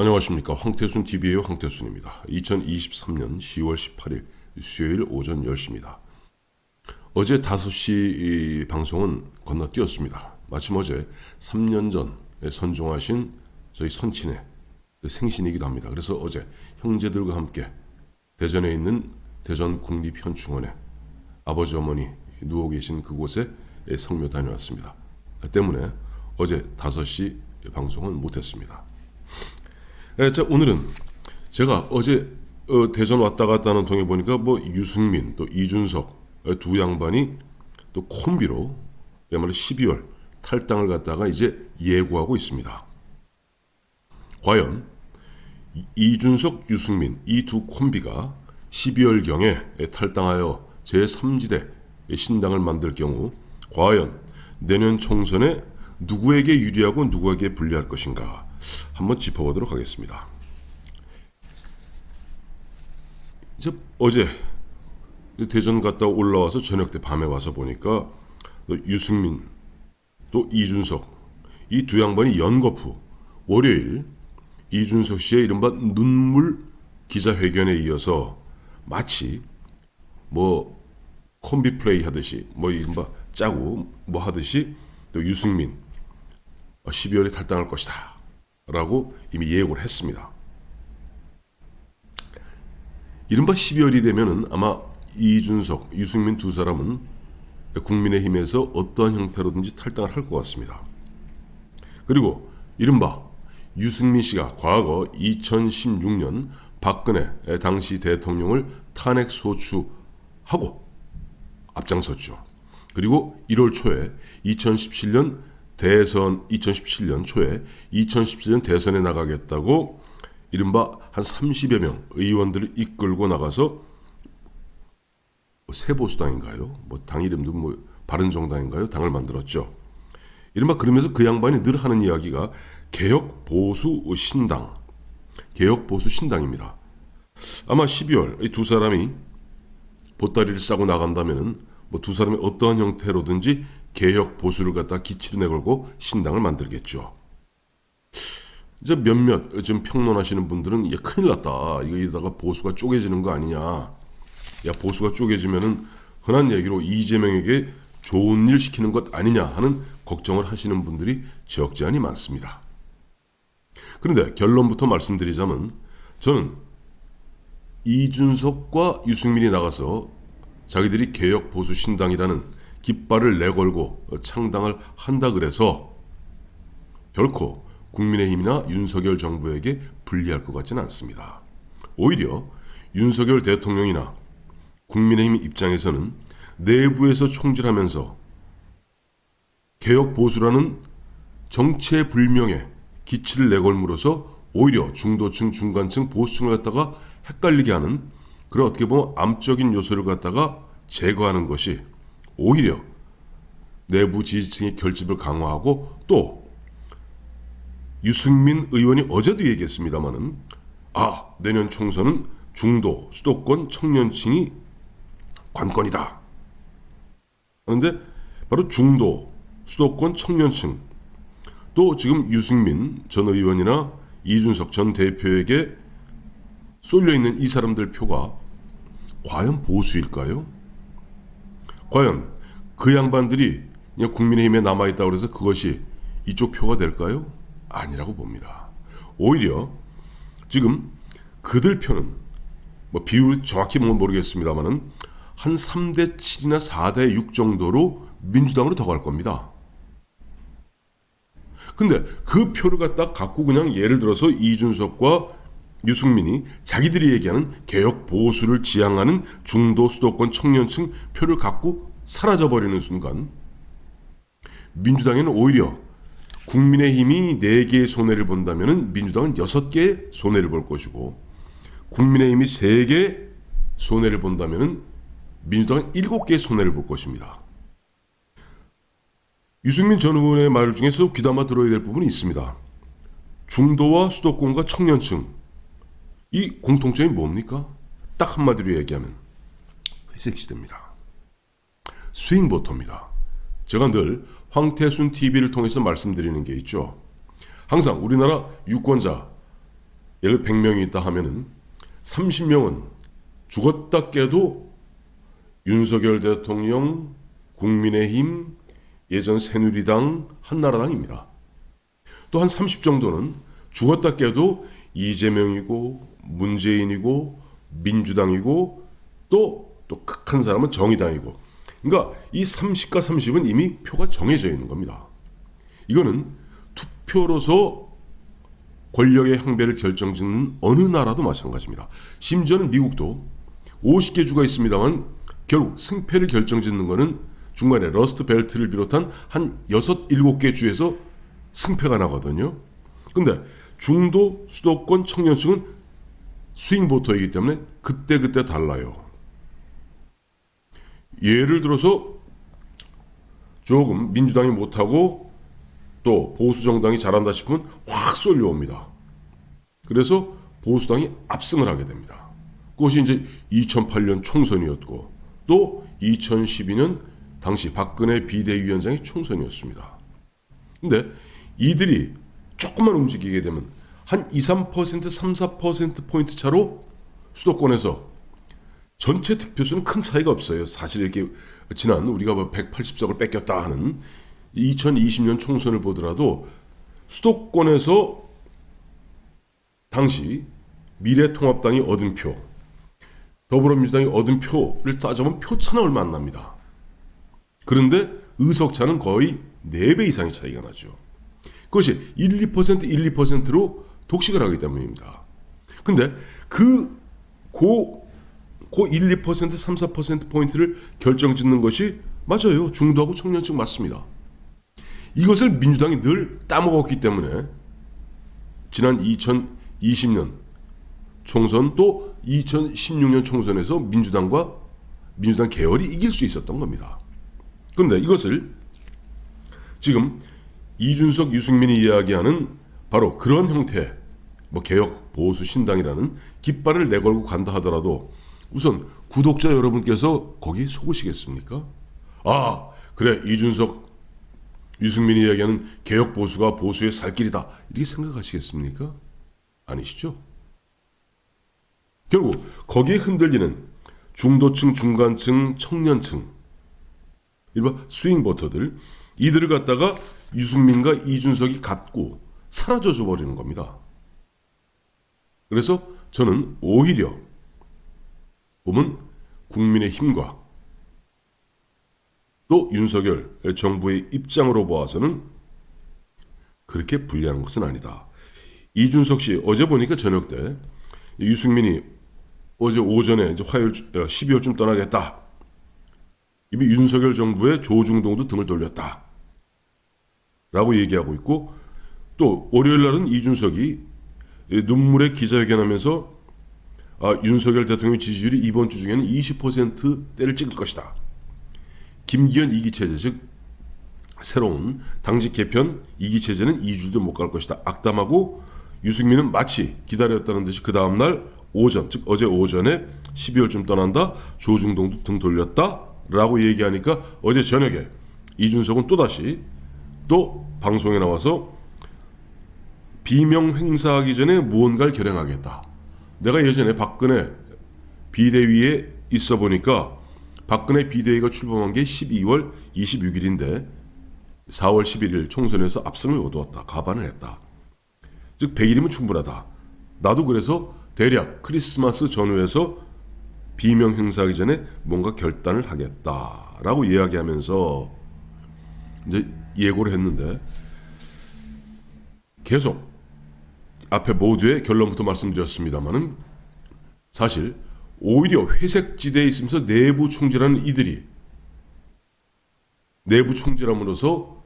안녕하십니까 황태순 TV의 황태순입니다. 2023년 10월 18일 수요일 오전 10시입니다. 어제 5시 이 방송은 건너뛰었습니다. 마침 어제 3년 전에 선종하신 저희 선친의 그 생신이기도 합니다. 그래서 어제 형제들과 함께 대전에 있는 대전 국립현충원에 아버지 어머니 누워 계신 그곳에 성묘 다녀왔습니다. 때문에 어제 5시 방송은 못했습니다. 예, 자, 오늘은 제가 어제 어, 대전 왔다 갔다 하는 통에 보니까 뭐 유승민 또 이준석 어, 두 양반이 또 콤비로 야말로 12월 탈당을 갖다가 이제 예고하고 있습니다. 과연 이- 이준석, 유승민 이 두 콤비가 12월경에 탈당하여 제3지대 신당을 만들 경우 과연 내년 총선에 누구에게 유리하고 누구에게 불리할 것인가 한번 짚어보도록 하겠습니다. 이제 어제 대전 갔다 올라와서 저녁 때 밤에 와서 보니까 또 유승민 또 이준석 이 두 양반이 연거푸 월요일 이준석 씨의 이른바 눈물 기자회견에 이어서 마치 뭐 콤비 플레이 하듯이 뭐 이른바 짜고 뭐 하듯이 또 유승민 12월에 탈당할 것이다 라고 이미 예고를 했습니다. 이른바 12월이 되면은 아마 이준석, 유승민 두 사람은 국민의힘에서 어떠한 형태로든지 탈당을 할 것 같습니다. 그리고 이른바 유승민 씨가 과거 2016년 박근혜 당시 대통령을 탄핵 소추하고 앞장섰죠. 그리고 1월 초에 2017년 대선 2017년 초에 2017년 대선에 나가겠다고 이른바 한 30여 명 의원들을 이끌고 나가서 뭐 새보수당인가요? 뭐 당 이름도 뭐 바른정당인가요? 당을 만들었죠. 이른바 그러면서 그 양반이 늘 하는 이야기가 개혁 보수 신당, 개혁 보수 신당입니다. 아마 12월 이 두 사람이 보따리를 싸고 나간다면은 뭐 두 사람이 어떠한 형태로든지 개혁 보수를 갖다 기치로 내걸고 신당을 만들겠죠. 이제 몇몇 지금 평론하시는 분들은 야 큰일 났다. 이거 이러다가 보수가 쪼개지는 거 아니냐. 야 보수가 쪼개지면은 흔한 얘기로 이재명에게 좋은 일 시키는 것 아니냐 하는 걱정을 하시는 분들이 적지 않이 많습니다. 그런데 결론부터 말씀드리자면 저는 이준석과 유승민이 나가서 자기들이 개혁 보수 신당이라는 깃발을 내걸고 창당을 한다 그래서 결코 국민의힘이나 윤석열 정부에게 불리할 것 같지는 않습니다. 오히려 윤석열 대통령이나 국민의힘 입장에서는 내부에서 총질하면서 개혁 보수라는 정체 불명의 기치를 내걸므로써 오히려 중도층, 중간층, 보수층을 갖다가 헷갈리게 하는 그런 어떻게 보면 암적인 요소를 갖다가 제거하는 것이 오히려 내부 지지층의 결집을 강화하고 또 유승민 의원이 어제도 얘기했습니다마는 아 내년 총선은 중도 수도권 청년층이 관건이다. 그런데 바로 중도 수도권 청년층 또 지금 유승민 전 의원이나 이준석 전 대표에게 쏠려 있는 이 사람들 표가 과연 보수일까요? 과연 그 양반들이 그냥 국민의힘에 남아있다고 해서 그것이 이쪽 표가 될까요? 아니라고 봅니다. 오히려 지금 그들 표는 뭐 비율 정확히 뭐 모르겠습니다만은 한 3대 7이나 4대 6 정도로 민주당으로 더 갈 겁니다. 근데 그 표를 갖다 갖고 그냥 예를 들어서 이준석과 유승민이 자기들이 얘기하는 개혁 보수를 지향하는 중도 수도권 청년층 표를 갖고 사라져 버리는 순간 민주당에는 오히려 국민의힘이 4개의 손해를 본다면 민주당은 6개의 손해를 볼 것이고 국민의힘이 3개 손해를 본다면 민주당은 7개의 손해를 볼 것입니다. 유승민 전 의원의 말 중에서 귀담아 들어야 될 부분이 있습니다. 중도와 수도권과 청년층 이 공통점이 뭡니까? 딱 한마디로 얘기하면 회색 시대입니다. 스윙 보터입니다. 제가 늘 황태순 TV를 통해서 말씀드리는 게 있죠. 항상 우리나라 유권자 예를 100명이 있다 하면은 30명은 죽었다 깨도 윤석열 대통령, 국민의힘, 예전 새누리당, 한나라당입니다. 또 한 30 정도는 죽었다 깨도 이재명이고 문재인이고 민주당이고 또 또 극한 사람은 정의당이고 그러니까 이 30과 30은 이미 표가 정해져 있는 겁니다. 이거는 투표로서 권력의 향배를 결정짓는 어느 나라도 마찬가지입니다. 심지어는 미국도 50개 주가 있습니다만 결국 승패를 결정짓는 것은 중간에 러스트 벨트를 비롯한 한 6, 7개 주에서 승패가 나거든요. 근데 중도, 수도권, 청년층은 스윙 보터이기 때문에 그때그때 달라요. 예를 들어서 조금 민주당이 못하고 또 보수 정당이 잘한다 싶으면 확 쏠려옵니다. 그래서 보수당이 압승을 하게 됩니다. 그것이 이제 2008년 총선이었고 또 2012년 당시 박근혜 비대위원장의 총선이었습니다. 근데 이들이 조금만 움직이게 되면 한 2, 3%, 3, 4% 포인트 차로 수도권에서 전체 득표수는 큰 차이가 없어요. 사실 이렇게 지난 우리가 뭐 180석을 뺏겼다 하는 2020년 총선을 보더라도 수도권에서 당시 미래통합당이 얻은 표, 더불어민주당이 얻은 표를 따져보면 표차는 얼마 안 납니다. 그런데 의석차는 거의 4배 이상의 차이가 나죠. 그것이 1, 2%, 1, 2%로 독식을 하기 때문입니다. 근데 그, 고, 고 1, 2%, 3, 4% 포인트를 결정 짓는 것이 맞아요. 중도하고 청년층 맞습니다. 이것을 민주당이 늘 따먹었기 때문에 지난 2020년 총선 또 2016년 총선에서 민주당과 민주당 계열이 이길 수 있었던 겁니다. 그런데 이것을 지금 이준석, 유승민이 이야기하는 바로 그런 형태, 뭐 개혁 보수 신당이라는 깃발을 내걸고 간다 하더라도 우선 구독자 여러분께서 거기에 속으시겠습니까? 아, 그래 이준석, 유승민이 이야기하는 개혁 보수가 보수의 살 길이다 이렇게 생각하시겠습니까? 아니시죠? 결국 거기에 흔들리는 중도층, 중간층, 청년층, 일반 스윙 버터들 이들을 갖다가 유승민과 이준석이 갖고 사라져 버리는 겁니다. 그래서 저는 오히려 보면 국민의 힘과 또 윤석열 정부의 입장으로 보아서는 그렇게 불리한 것은 아니다. 이준석 씨 어제 보니까 저녁 때 유승민이 어제 오전에 이제 화요일 12월쯤 떠나겠다. 이미 윤석열 정부의 조중동도 등을 돌렸다. 라고 얘기하고 있고 또 월요일 날은 이준석이 눈물의 기자회견하면서 아, 윤석열 대통령 지지율이 이번 주 중에는 20%대를 찍을 것이다. 김기현 2기 체제 즉 새로운 당직 개편 2기 체제는 2주도 못 갈 것이다. 악담하고 유승민은 마치 기다렸다는 듯이 그 다음 날 오전 즉 어제 오전에 12월쯤 떠난다. 조중동도 등 돌렸다. 라고 얘기하니까 어제 저녁에 이준석은 또다시 또 방송에 나와서 비명 행사하기 전에 무언가를 결행하겠다. 내가 예전에 박근혜 비대위에 있어 보니까 박근혜 비대위가 출범한 게 12월 26일인데 4월 11일 총선에서 압승을 거두었다. 가반을 했다. 즉 100일이면 충분하다. 나도 그래서 대략 크리스마스 전후에서 비명 행사하기 전에 뭔가 결단을 하겠다라고 이야기하면서 이제 예고를 했는데 계속 앞에 모두의 결론부터 말씀드렸습니다만은 사실 오히려 회색 지대에 있으면서 내부 총질하는 이들이 내부 총질함으로써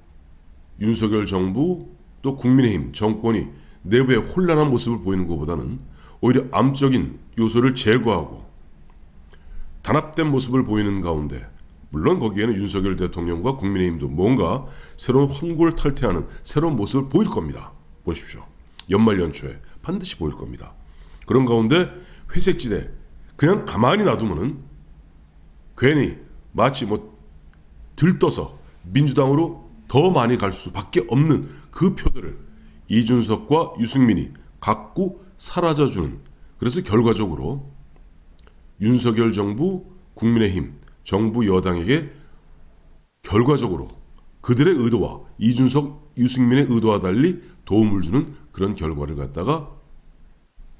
윤석열 정부 또 국민의힘 정권이 내부에 혼란한 모습을 보이는 것보다는 오히려 암적인 요소를 제거하고 단합된 모습을 보이는 가운데 물론 거기에는 윤석열 대통령과 국민의힘도 뭔가 새로운 혼골 탈퇴하는 새로운 모습을 보일 겁니다. 보십시오. 연말 연초에 반드시 보일 겁니다. 그런 가운데 회색지대 그냥 가만히 놔두면은 괜히 마치 뭐 들떠서 민주당으로 더 많이 갈 수밖에 없는 그 표들을 이준석과 유승민이 갖고 사라져주는 그래서 결과적으로 윤석열 정부, 국민의힘, 정부 여당에게 결과적으로 그들의 의도와 이준석, 유승민의 의도와 달리 도움을 주는 그런 결과를 갖다가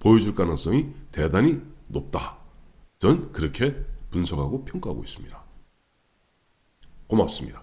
보여줄 가능성이 대단히 높다. 저는 그렇게 분석하고 평가하고 있습니다. 고맙습니다.